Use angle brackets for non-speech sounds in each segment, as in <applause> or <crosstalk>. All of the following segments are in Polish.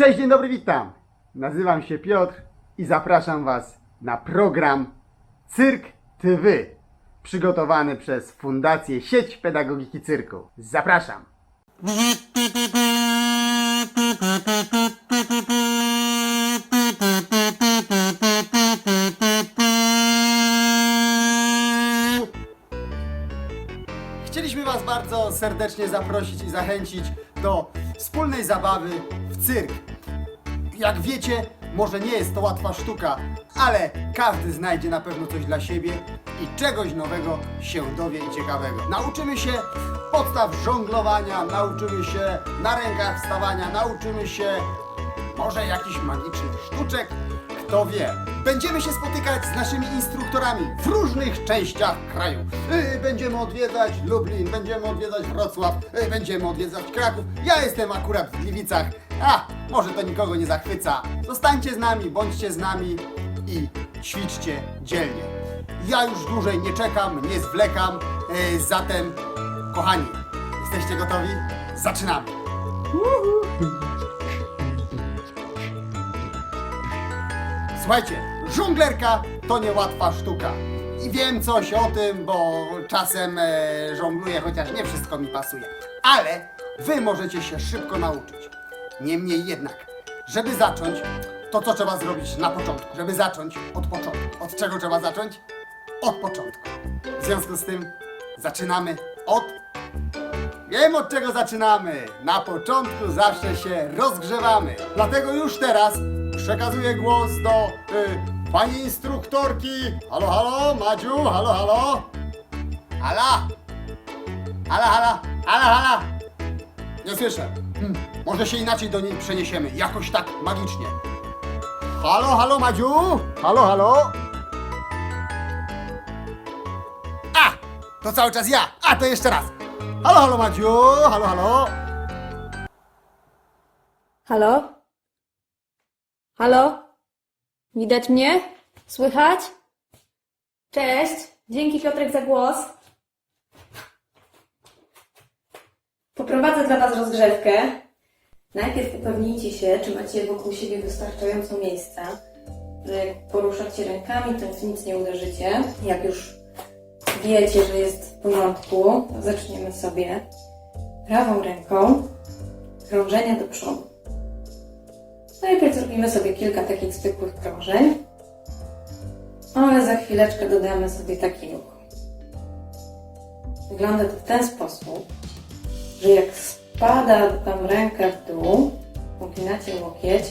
Cześć, dzień dobry, witam. Nazywam się Piotr i zapraszam Was na program Cyrk TV, przygotowany przez Fundację Sieć Pedagogiki Cyrku. Zapraszam. Chcieliśmy Was bardzo serdecznie zaprosić i zachęcić do wspólnej zabawy w cyrk. Jak wiecie, może nie jest to łatwa sztuka, ale każdy znajdzie na pewno coś dla siebie i czegoś nowego się dowie i ciekawego. Nauczymy się podstaw żonglowania, nauczymy się na rękach wstawania, nauczymy się może jakichś magicznych sztuczek, kto wie. Będziemy się spotykać z naszymi instruktorami w różnych częściach kraju. Yy, Będziemy odwiedzać Lublin, będziemy odwiedzać Wrocław, yy, będziemy odwiedzać Kraków. Ja jestem akurat w Gliwicach. A, może to nikogo nie zachwyca. Zostańcie z nami, bądźcie z nami i ćwiczcie dzielnie. Ja już dłużej nie czekam, nie zwlekam, yy, zatem kochani, jesteście gotowi? Zaczynamy! Słuchajcie, żonglerka to niełatwa sztuka. I wiem coś o tym, bo czasem e, żongluję, chociaż nie wszystko mi pasuje. Ale wy możecie się szybko nauczyć. Niemniej jednak, żeby zacząć, to co trzeba zrobić na początku? Żeby zacząć od początku. Od czego trzeba zacząć? Od początku. W związku z tym zaczynamy od Wiem od czego zaczynamy. Na początku zawsze się rozgrzewamy. Dlatego już teraz przekazuję głos do y, pani instruktorki. Halo, halo, Madziu, halo, halo. Hala. Hala, hala, hala, hala. Nie słyszę. Hmm. Może się inaczej do niej przeniesiemy. Jakoś tak magicznie. Halo, halo, Madziu. Halo, halo. A! To cały czas ja. A, to jeszcze raz. Halo, halo, Madziu. Halo, halo. Halo? Halo? Widać mnie? Słychać? Cześć! Dzięki Piotrek za głos. Poprowadzę dla Was rozgrzewkę. Najpierw upewnijcie się, czy macie wokół siebie wystarczająco miejsca, że jak poruszacie rękami, to w nic nie uderzycie. Jak już wiecie, że jest w porządku, to zaczniemy sobie prawą ręką krążenia do przodu. Najpierw zrobimy sobie kilka takich zwykłych krążeń, ale za chwileczkę dodamy sobie taki ruch. Wygląda to w ten sposób, że jak spada tam ręka w dół, uginacie łokieć,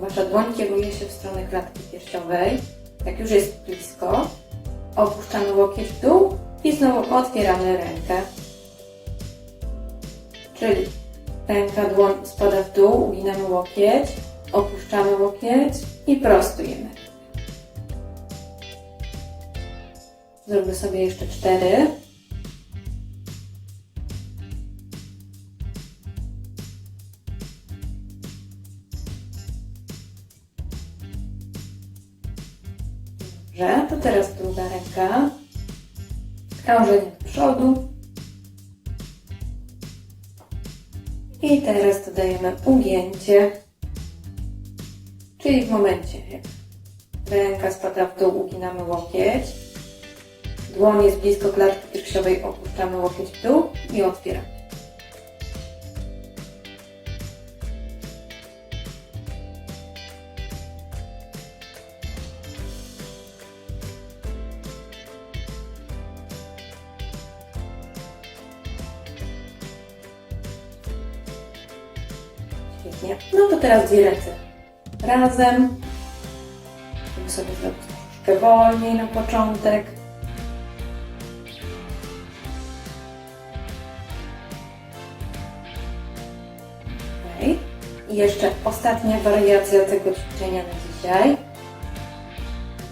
wasza dłoń kieruje się w stronę klatki piersiowej. Jak już jest blisko, opuszczamy łokieć w dół i znowu otwieramy rękę. Czyli Ręka, dłoń spada w dół, uginamy łokieć, opuszczamy łokieć i prostujemy. Zrobię sobie jeszcze cztery. Dobrze, to teraz druga ręka. Krążenie do przodu. I teraz dodajemy ugięcie. Czyli w momencie, jak ręka spada w dół, uginamy łokieć. Dłoń jest blisko klatki piersiowej, opuszczamy łokieć w dół i otwieramy. Teraz dwie ręce razem. Żeby sobie zrobić troszeczkę wolniej na początek. Okej. I jeszcze ostatnia wariacja tego ćwiczenia na dzisiaj.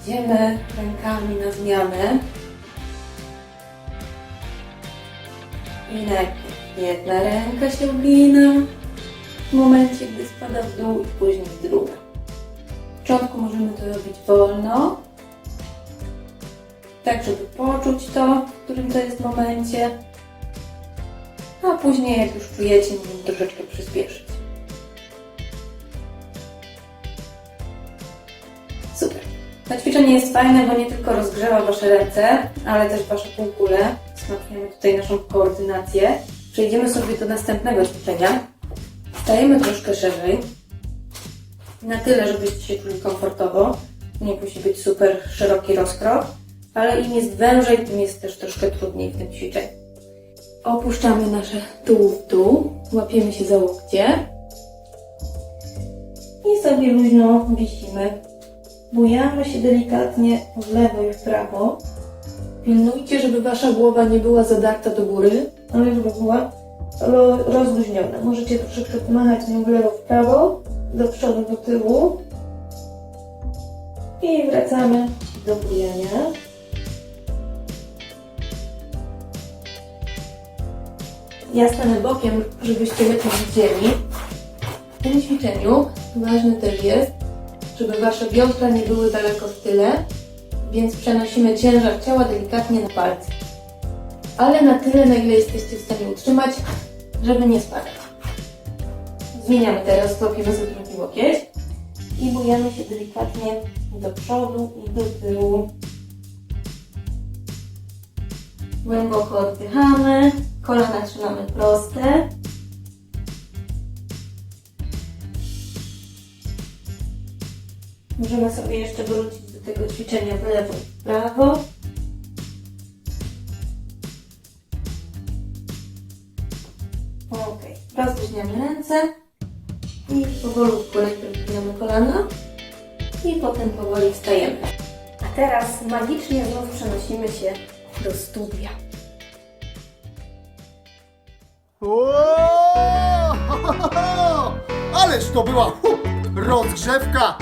Idziemy rękami na zmianę. I najpierw jedna ręka się ugina w momencie, gdy spada w dół i później w drugą. W początku możemy to robić wolno, tak żeby poczuć to, w którym to jest momencie, a później jak już czujecie, możemy troszeczkę przyspieszyć. Super. To ćwiczenie jest fajne, bo nie tylko rozgrzewa Wasze ręce, ale też Wasze półkule. Wzmacniamy tutaj naszą koordynację. Przejdziemy sobie do następnego ćwiczenia. Stajemy troszkę szerzej. Na tyle, żebyście się czuli komfortowo. Nie musi być super szeroki rozkrok, ale im jest wężej, tym jest też troszkę trudniej w tym ćwiczeniu. Opuszczamy nasze tuł w dół, łapiemy się za łokcie i sobie luźno wisimy. Bujamy się delikatnie w lewo i w prawo. Pilnujcie, żeby wasza głowa nie była zadarta do góry, ale żeby była ro- rozluźniona. Możecie troszeczkę pomachać nią w lewo, w prawo, do przodu, do tyłu. I wracamy do bujania. Ja stanę bokiem, żebyście lepiej widzieli. W tym ćwiczeniu ważne też jest, żeby wasze biodra nie były daleko w tyle, więc przenosimy ciężar ciała delikatnie na palce. Ale na tyle, na ile jesteście w stanie utrzymać, żeby nie spadać. Zmieniamy teraz, łapiemy za drugi łokieć i bujamy się delikatnie do przodu i do tyłu. Głęboko oddychamy, kolana trzymamy proste. Możemy sobie jeszcze wrócić do tego ćwiczenia w lewo i w prawo. Rozluźniamy ręce i powolutku wypinamy kolana i potem powoli wstajemy. A teraz magicznie znów przenosimy się do studia. Ło! <laughs> Ależ to była rozgrzewka!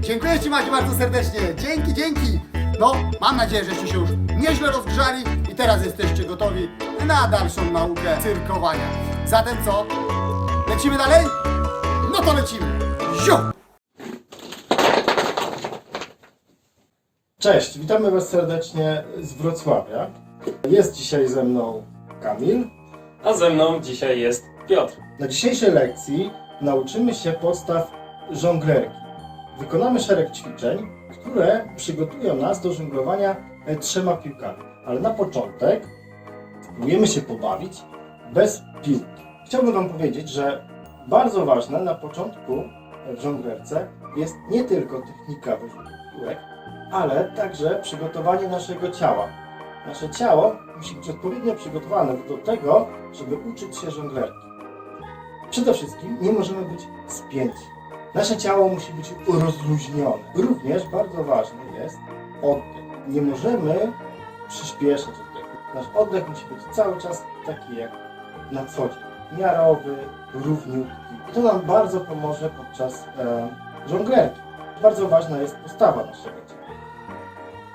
Dziękuję Ci Maciu bardzo serdecznie. Dzięki, dzięki. No, mam nadzieję, żeście się już nieźle rozgrzali i teraz jesteście gotowi na dalszą naukę cyrkowania. Zatem co? Lecimy dalej? No to lecimy. Ziu! Cześć, witamy Was serdecznie z Wrocławia. Jest dzisiaj ze mną Kamil. A ze mną dzisiaj jest Piotr. Na dzisiejszej lekcji nauczymy się podstaw żonglerki. Wykonamy szereg ćwiczeń, które przygotują nas do żonglowania e, trzema piłkami. Ale na początek spróbujemy się pobawić bez piłki. Chciałbym Wam powiedzieć, że bardzo ważne na początku w żonglerce jest nie tylko technika piłek, ale także przygotowanie naszego ciała. Nasze ciało musi być odpowiednio przygotowane do tego, żeby uczyć się żonglerki. Przede wszystkim nie możemy być spięci. Nasze ciało musi być rozluźnione. Również bardzo ważny jest oddech. Nie możemy przyspieszać oddechu. Nasz oddech musi być cały czas taki jak na co dzień. Miarowy, równiutki. I to nam bardzo pomoże podczas e, żonglerki. Bardzo ważna jest postawa naszego ciała.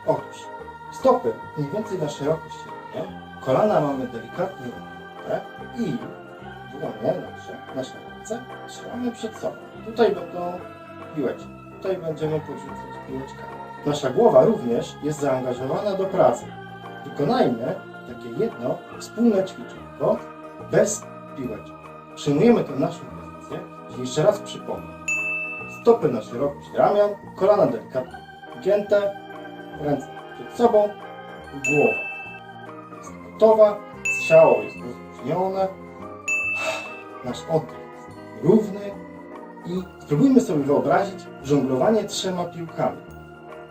Otóż stopy mniej więcej na szerokość sięgnie, kolana mamy delikatnie ugięte i dłonie nasze, nasze ręce trzymamy przed sobą. Tutaj będą piłeczki, tutaj będziemy podrzucać piłeczkami. Nasza głowa również jest zaangażowana do pracy. Wykonajmy takie jedno wspólne ćwiczenko bez piłeczek. Przyjmujemy tę naszą pozycję, czyli jeszcze raz przypomnę. Stopy na szerokość ramion, kolana delikatnie ugięte, ręce przed sobą, głowa jest gotowa, ciało jest rozluźnione, nasz oddech jest równy i spróbujmy sobie wyobrazić żonglowanie trzema piłkami.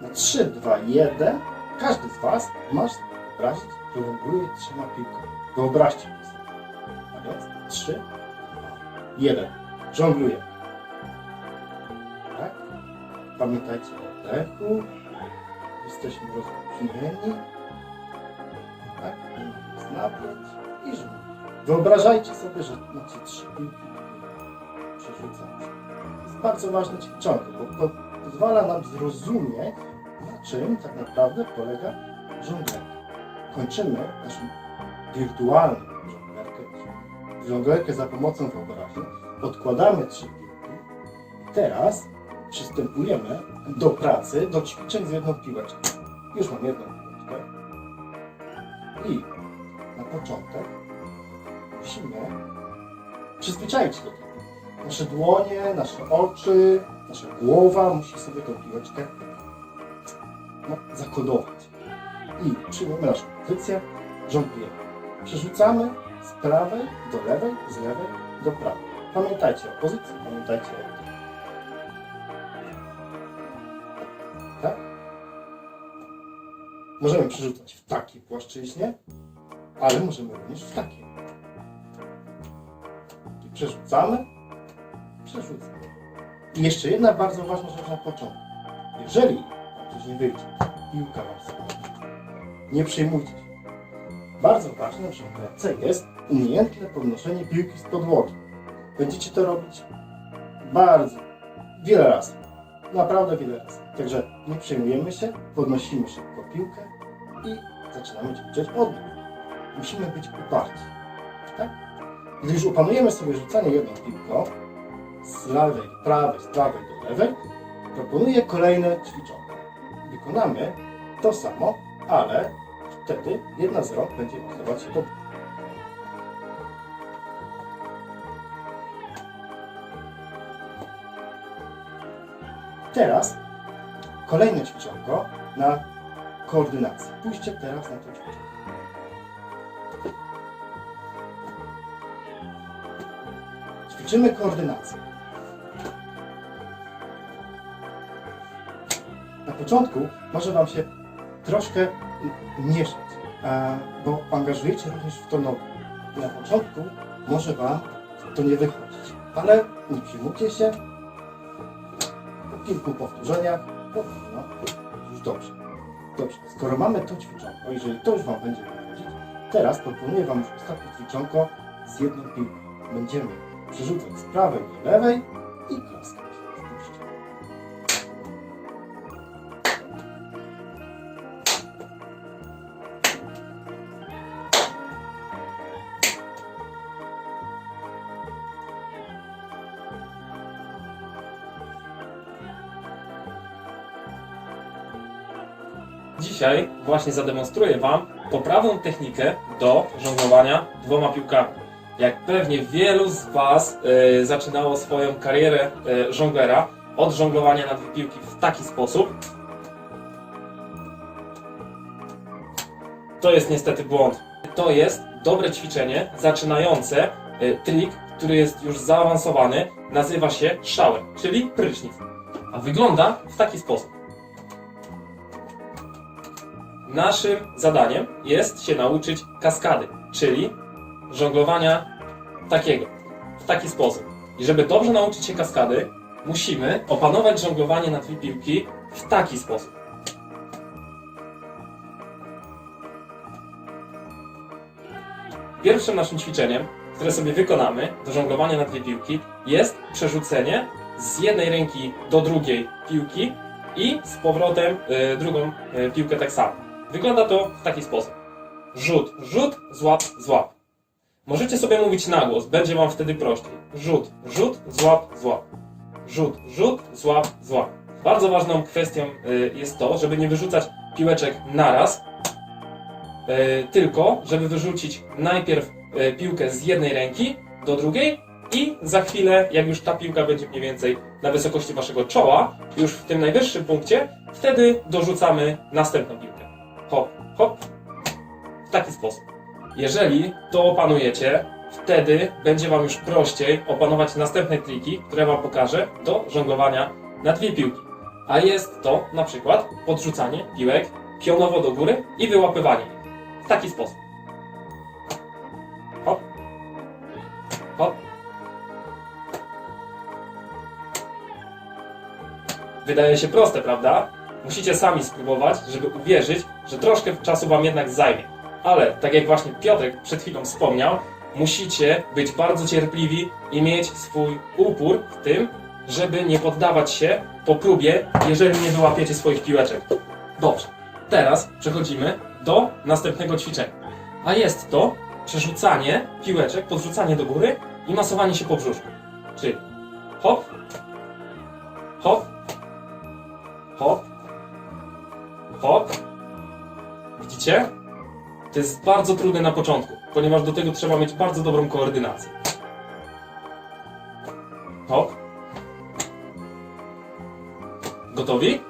Na 3, 2, 1 każdy z Was ma sobie wyobrazić, że żongluje trzema piłkami. Wyobraźcie sobie. A więc 3, 2, 1. Żongluję. Tak? Pamiętajcie o oddechu. Jesteśmy rozluźnieni. Tak? Napięć i żonglujemy. Wyobrażajcie sobie, że macie trzy piłki przerzucać. To jest bardzo ważne ćwiczonko, bo po, pozwala nam zrozumieć, na czym tak naprawdę polega żonglerka. Kończymy naszą wirtualną czyli żonglerkę za pomocą wyobraźni. Odkładamy trzy piłki. Teraz przystępujemy do pracy, do ćwiczeń z jedną piłeczką. Już mam jedną piłeczkę. I na początek musimy przyzwyczaić się do tego. Nasze dłonie, nasze oczy, nasza głowa musi sobie tą piłeczkę no, zakodować. I przyjmujemy naszą pozycję, żonglujemy. Przerzucamy z prawej do lewej, z lewej do prawej. Pamiętajcie o pozycji, pamiętajcie o tym. Tak? Możemy przerzucać w takiej płaszczyźnie, ale możemy również w takiej. I przerzucamy, przerzucamy. I jeszcze jedna bardzo ważna rzecz na początku. Jeżeli coś nie wyjdzie, piłka wam nie przejmujcie się. Bardzo ważne w żonglerce jest umiejętne podnoszenie piłki z podłogi. Będziecie to robić bardzo, wiele razy. Naprawdę wiele razy. Także nie przejmujemy się, podnosimy szybko piłkę i zaczynamy ćwiczyć odbiór. Musimy być uparci. Tak? Gdy już opanujemy sobie rzucanie jedną piłką, z lewej do prawej, z prawej do lewej, proponuję kolejne ćwiczonko. Wykonamy to samo, ale wtedy jedna z rąk będzie masować do Teraz kolejne ćwiczonko na koordynację. Pójście teraz na to ćwiczonko. Ćwiczymy koordynację. Na początku może Wam się troszkę mieszać, bo angażujecie również w to. I na początku może Wam to nie wychodzić, ale nie przejmujcie się. Kilku powtórzeniach powinno już dobrze. Dobrze, skoro mamy to ćwiczonko, jeżeli to już Wam będzie wychodzić, teraz proponuję Wam już ostatnie ćwiczonko z jedną piłką. Będziemy przerzucać z prawej do lewej i klaskać. Dzisiaj właśnie zademonstruję Wam poprawną technikę do żonglowania dwoma piłkami. Jak pewnie wielu z Was e, zaczynało swoją karierę e, żonglera od żonglowania na dwie piłki w taki sposób. To jest niestety błąd. To jest dobre ćwiczenie zaczynające e, trik, który jest już zaawansowany. Nazywa się shower, czyli prysznic. A wygląda w taki sposób. Naszym zadaniem jest się nauczyć kaskady, czyli żonglowania takiego, w taki sposób. I żeby dobrze nauczyć się kaskady, musimy opanować żonglowanie na dwie piłki w taki sposób. Pierwszym naszym ćwiczeniem, które sobie wykonamy do żonglowania na dwie piłki, jest przerzucenie z jednej ręki do drugiej piłki i z powrotem y, drugą y, piłkę tak samo. Wygląda to w taki sposób. Rzut, rzut, złap, złap. Możecie sobie mówić na głos, będzie wam wtedy prościej. Rzut, rzut, złap, złap. Rzut, rzut, złap, złap. Bardzo ważną kwestią y, jest to, żeby nie wyrzucać piłeczek naraz, y, tylko żeby wyrzucić najpierw y, piłkę z jednej ręki do drugiej i za chwilę, jak już ta piłka będzie mniej więcej na wysokości waszego czoła, już w tym najwyższym punkcie, wtedy dorzucamy następną piłkę. Hop, hop. W taki sposób. Jeżeli to opanujecie, wtedy będzie Wam już prościej opanować następne triki, które Wam pokażę do żonglowania na dwie piłki. A jest to na przykład podrzucanie piłek pionowo do góry i wyłapywanie. W taki sposób. Hop. Hop. Wydaje się proste, prawda? Musicie sami spróbować, żeby uwierzyć, że troszkę czasu Wam jednak zajmie. Ale, tak jak właśnie Piotrek przed chwilą wspomniał, musicie być bardzo cierpliwi i mieć swój upór w tym, żeby nie poddawać się po próbie, jeżeli nie wyłapiecie swoich piłeczek. Dobrze, teraz przechodzimy do następnego ćwiczenia. A jest to przerzucanie piłeczek, podrzucanie do góry i masowanie się po brzuszku. Czyli hop, hop, hop, hop. Widzicie? To jest bardzo trudne na początku, ponieważ do tego trzeba mieć bardzo dobrą koordynację. Hop. Gotowi?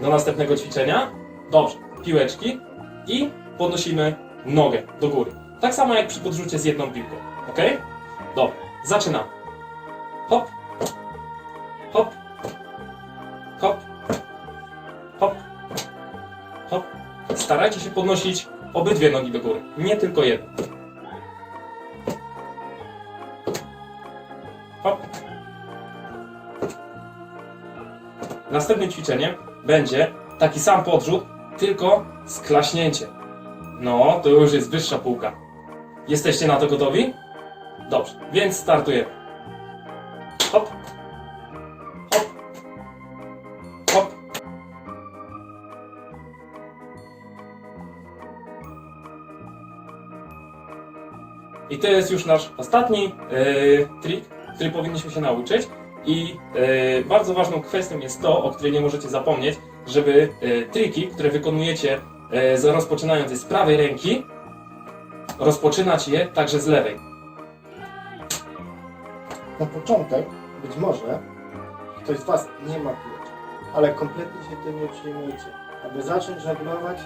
do następnego ćwiczenia. Dobrze, piłeczki i podnosimy nogę do góry. Tak samo jak przy podrzucie z jedną piłką. Ok? Dobra, zaczynamy. Hop, hop, hop, Starajcie się podnosić obydwie nogi do góry, nie tylko jedną. Hop. Następnym ćwiczeniem będzie taki sam podrzut, tylko z klaśnięciem. No, to już jest wyższa półka. Jesteście na to gotowi? Dobrze, więc startujemy. Hop. I to jest już nasz ostatni yy, trik, który powinniśmy się nauczyć. I yy, bardzo ważną kwestią jest to, o której nie możecie zapomnieć, żeby yy, triki, które wykonujecie yy, rozpoczynając je z prawej ręki, rozpoczynać je także z lewej. Na początek, być może, ktoś z Was nie ma piłeczki, ale kompletnie się tym nie przejmujcie. Aby zacząć żeglować,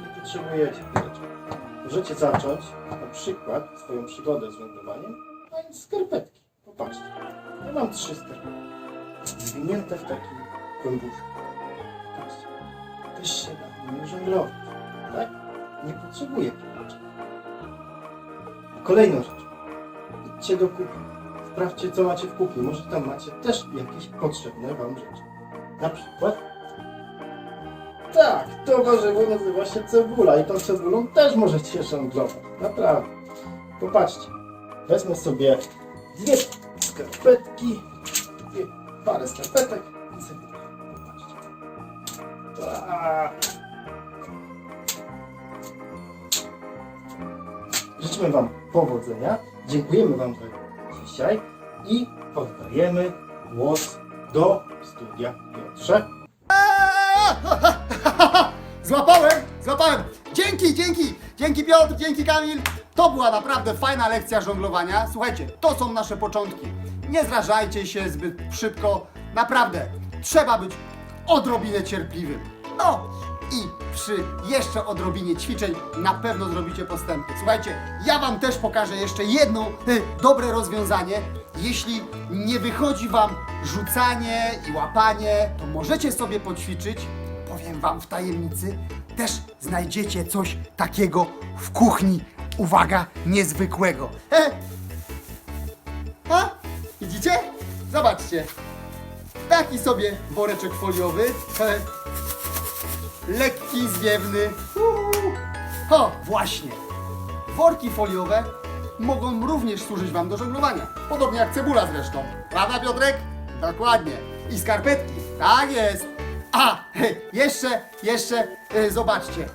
nie potrzebujecie piłeczki. Możecie zacząć przykład swoją przygodę z żeglowaniem mając skarpetki. Popatrzcie, ja mam trzy skarpetki, zwinięte w taki kłębuszek. Patrzcie, też się da nimi żeglować, tak? Nie potrzebuję piłeczki. Kolejną rzeczą, idźcie do kuchni. Sprawdźcie, co macie w kuchni. Może tam macie też jakieś potrzebne Wam rzeczy. Na przykład. Tak, to warzywo nazywa się cebula i tą cebulą też możecie żonglować. Naprawdę. Popatrzcie. Wezmę sobie dwie skarpetki, dwie parę skarpetek. Popatrzcie. Tak. Życzymy Wam powodzenia. Dziękujemy Wam za dzisiaj i oddajemy głos do studia Piotrze. Złapałem, złapałem. Dzięki, dzięki, dzięki Piotr, dzięki Kamil. To była naprawdę fajna lekcja żonglowania. Słuchajcie, to są nasze początki. Nie zrażajcie się zbyt szybko. Naprawdę, trzeba być odrobinę cierpliwym. No i przy jeszcze odrobinie ćwiczeń na pewno zrobicie postępy. Słuchajcie, ja Wam też pokażę jeszcze jedno y, dobre rozwiązanie. Jeśli nie wychodzi Wam rzucanie i łapanie, to możecie sobie poćwiczyć Powiem wam w tajemnicy, też znajdziecie coś takiego w kuchni. Uwaga, niezwykłego. He? A? Widzicie? Zobaczcie. Taki sobie woreczek foliowy. He. Lekki, zwiewny. Uuu. O, właśnie. Worki foliowe mogą również służyć wam do żonglowania. Podobnie jak cebula zresztą. Prawda, Piotrek? Dokładnie. I skarpetki. Tak jest. A, jeszcze, jeszcze, e, zobaczcie.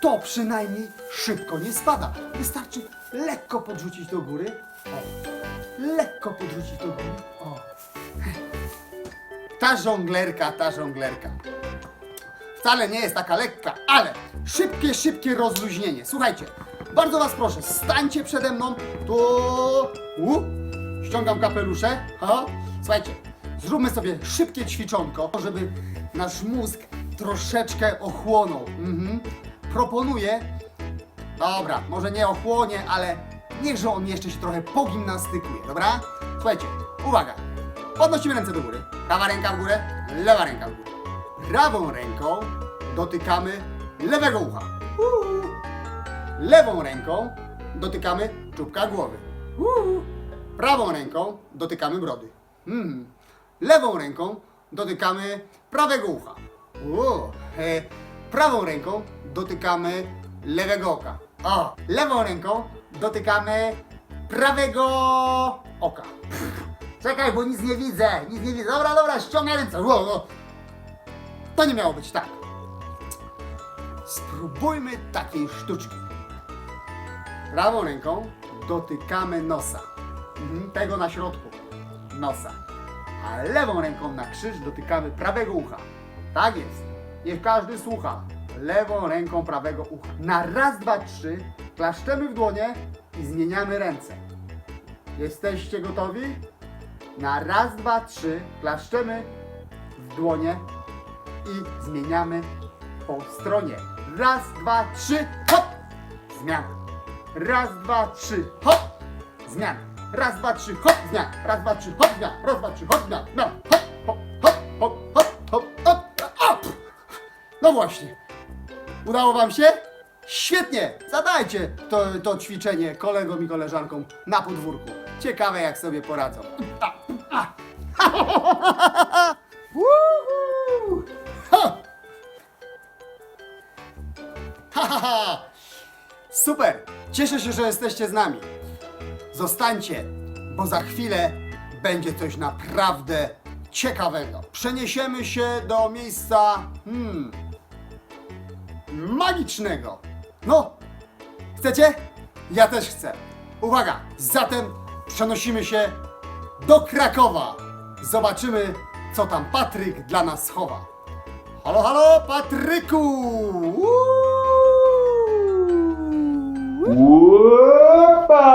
To przynajmniej szybko nie spada. Wystarczy lekko podrzucić do góry. O. Lekko podrzucić do góry. O. Ta żonglerka, ta żonglerka. Wcale nie jest taka lekka, ale szybkie, szybkie rozluźnienie. Słuchajcie, bardzo was proszę, stańcie przede mną. Tu. U. Ściągam kapelusze. Ha. Słuchajcie, zróbmy sobie szybkie ćwiczonko, żeby nasz mózg troszeczkę ochłonął. Mhm. Proponuję. Dobra, może nie ochłonie, ale niechże on jeszcze się trochę pogimnastykuje, dobra? Słuchajcie, uwaga. Podnosimy ręce do góry. Prawa ręka w górę, lewa ręka w górę. Prawą ręką dotykamy lewego ucha. Uhu. Lewą ręką dotykamy czubka głowy. Uhu. Prawą ręką dotykamy brody. Mhm. Lewą ręką dotykamy prawego ucha. Uuu. E, prawą ręką dotykamy lewego oka. O. Lewą ręką dotykamy prawego oka. Czekaj, bo nic nie widzę, nic nie widzę. Dobra, dobra, ściągaj ręce. To nie miało być tak. Spróbujmy takiej sztuczki. Prawą ręką dotykamy nosa. Mhm, tego na środku. Nosa. A lewą ręką na krzyż dotykamy prawego ucha. Tak jest. Niech każdy słucha. Lewą ręką prawego ucha. Na raz, dwa, trzy klaszczemy w dłonie i zmieniamy ręce. Jesteście gotowi? Na raz, dwa, trzy klaszczemy w dłonie i zmieniamy po stronie. Raz, dwa, trzy, hop! Zmiana. Raz, dwa, trzy, hop! Zmiana. Raz, dwa, trzy, hop! Zmiana. Raz, dwa, trzy, hop! Zmiana. Raz, dwa, trzy, hop! Zmiana. Zmiana. Hop, hop, hop, hop, hop, hop, hop! No właśnie. Udało wam się? Świetnie! Zadajcie to, to ćwiczenie kolegom i koleżankom na podwórku. Ciekawe jak sobie poradzą. <laughs> A! Super! Cieszę się, że jesteście z nami. Zostańcie, bo za chwilę będzie coś naprawdę ciekawego. Przeniesiemy się do miejsca hmm, magicznego. No, chcecie? Ja też chcę. Uwaga, zatem przenosimy się do Krakowa. Zobaczymy, co tam Patryk dla nas chowa. Halo, halo, Patryku! Uuu! Łopa!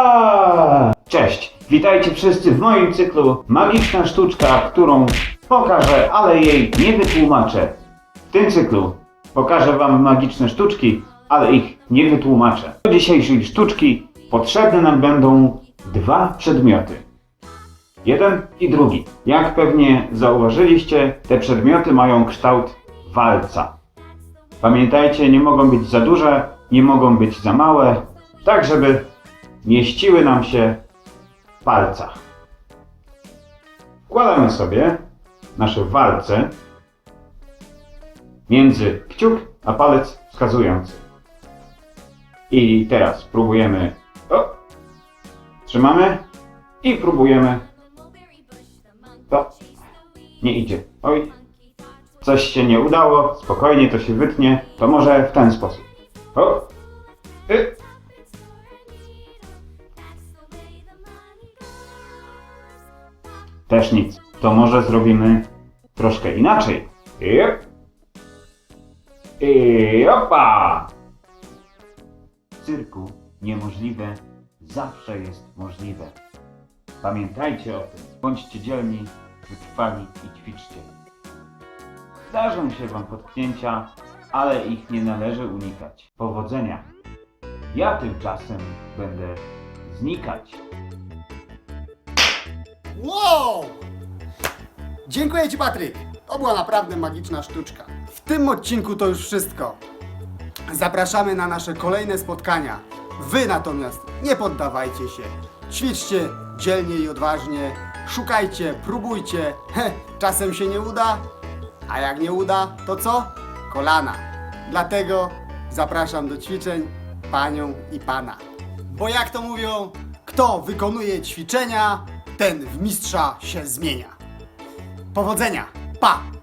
Cześć, witajcie wszyscy w moim cyklu Magiczna sztuczka, którą pokażę, ale jej nie wytłumaczę. W tym cyklu pokażę wam magiczne sztuczki, ale ich nie wytłumaczę. Do dzisiejszej sztuczki potrzebne nam będą dwa przedmioty. Jeden i drugi. Jak pewnie zauważyliście, te przedmioty mają kształt walca. Pamiętajcie, nie mogą być za duże, nie mogą być za małe, tak żeby mieściły nam się palcach. Wkładamy sobie nasze walce między kciuk a palec wskazujący. I teraz próbujemy. O! Trzymamy i próbujemy. To nie idzie. Oj, coś się nie udało, spokojnie to się wytnie, to może w ten sposób. O! Y. Też nic. To może zrobimy troszkę inaczej. Yep. I opa! W cyrku niemożliwe zawsze jest możliwe. Pamiętajcie o tym. Bądźcie dzielni, wytrwali i ćwiczcie. Zdarzą się Wam potknięcia, ale ich nie należy unikać. Powodzenia! Ja tymczasem będę znikać. Wow! Dziękuję Ci, Patryk. To była naprawdę magiczna sztuczka. W tym odcinku to już wszystko. Zapraszamy na nasze kolejne spotkania. Wy natomiast nie poddawajcie się. Ćwiczcie dzielnie i odważnie. Szukajcie, próbujcie. Czasem się nie uda, a jak nie uda, to co? Kolana. Dlatego zapraszam do ćwiczeń panią i pana. Bo jak to mówią, kto wykonuje ćwiczenia, ten w mistrza się zmienia. Powodzenia! Pa!